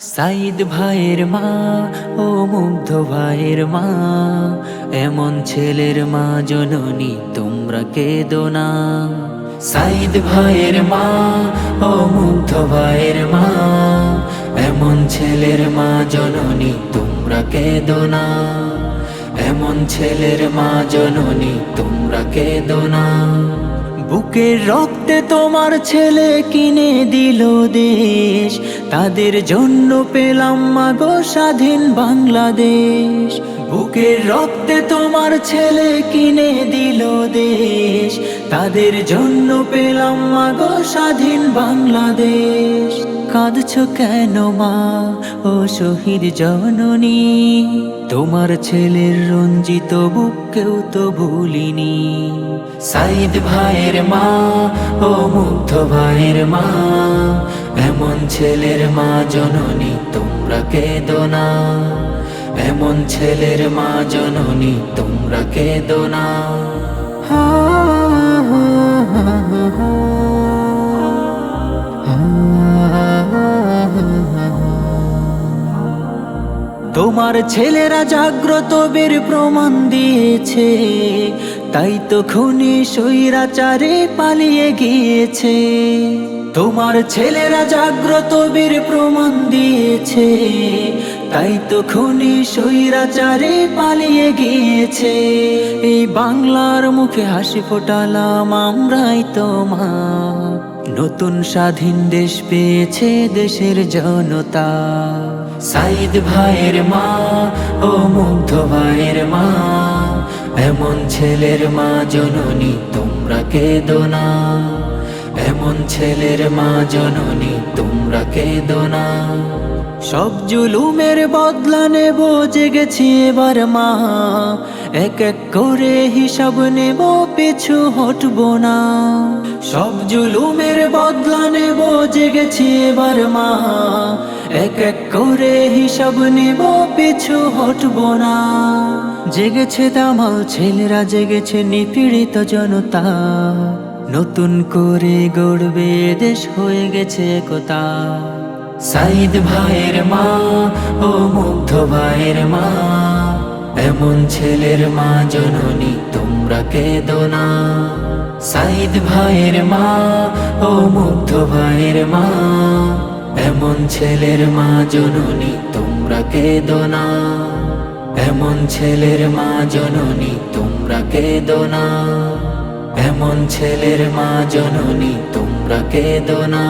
সাইদ ভাইয়ের মা ও মুগ্ধ ভাইয়ের মা, এমন ছেলের মা জননী তোমরা কেঁদো না। সাইদ ভাইয়ের মা ও মুগ্ধ ভাইয়ের মা, এমন ছেলের মা জননী তোমরা কেঁদো না। এমন ছেলের মা জননী তোমরা কেঁদো না। বুকের রক্তে তোমার ছেলে কিনে দিল দেশ। তাদের জন্য পেলাম মাগো স্বাধীন বাংলাদেশ। বুকের রক্তে তোমার ছেলে কিনে দিল দেশ। তাদের জন্য পেলাম মাগো স্বাধীন বাংলাদেশ। কাঁদছ কেন মা? ও শহীদ জননী, তোমার ছেলের রঞ্জিত বুককেও তো ভুলিনি। সাইদ ভাইয়ের মা ও মুগ্ধ ভাইয়ের মা, এমন ছেলের মা জননী তোমরা কেঁদো না। এমন ছেলের মা জননী তোমরা কেঁদো না। তোমার ছেলেরা জাগ্রত বীর প্রমাণ দিয়েছে, তাই তো খুনি সৈরাচারে পালিয়ে গিয়েছে। তোমার ছেলেরা জাগ্রত বীর প্রমাণ দিয়েছে, তাই তো খুনি সৈরাচারে পালিয়ে গিয়েছে। এই বাংলার মুখে হাসি ফোটালাম আমরাই তোমার। নতুন স্বাধীন দেশ পেয়েছে দেশের জনতা। সাইদ ভাইয়ের মা ও মুগ্ধ ভাইয়ের মা, এমন ছেলের মা জননী তোমরা কে দোনা এমন ছেলের মা জননী তোমরা কে না? সব জুলুমের বদলা নেব, জেগেছি এবার মা। এক এক করে হিসাব নেব, পিছু হটবো না। সব জুলুমের বদলা নেব, জেগেছি এবার মা। এক এক করে হিসাব নেব, পিছু হটবো না। জেগেছে দামাল ছেলেরা, জেগেছে নিপীড়িত জনতা। নতুন করে গড়বে, দেশ হয়ে গেছে একতা। সাইদ ভাইয়ের মা ও মুগ্ধ ভাইয়ের মা। এমন ছেলের মা জননী, তোমরা কেঁদো না। সাইদ ভাইয়ের মা ও মুগ্ধ ভাইয়ের মা। এমন ছেলের মা জননী, তোমরা কেঁদো না। এমন ছেলের মা জননী, তোমরা কেঁদো না। এমন ছেলের মা জননী, তোমরা কেঁদো না।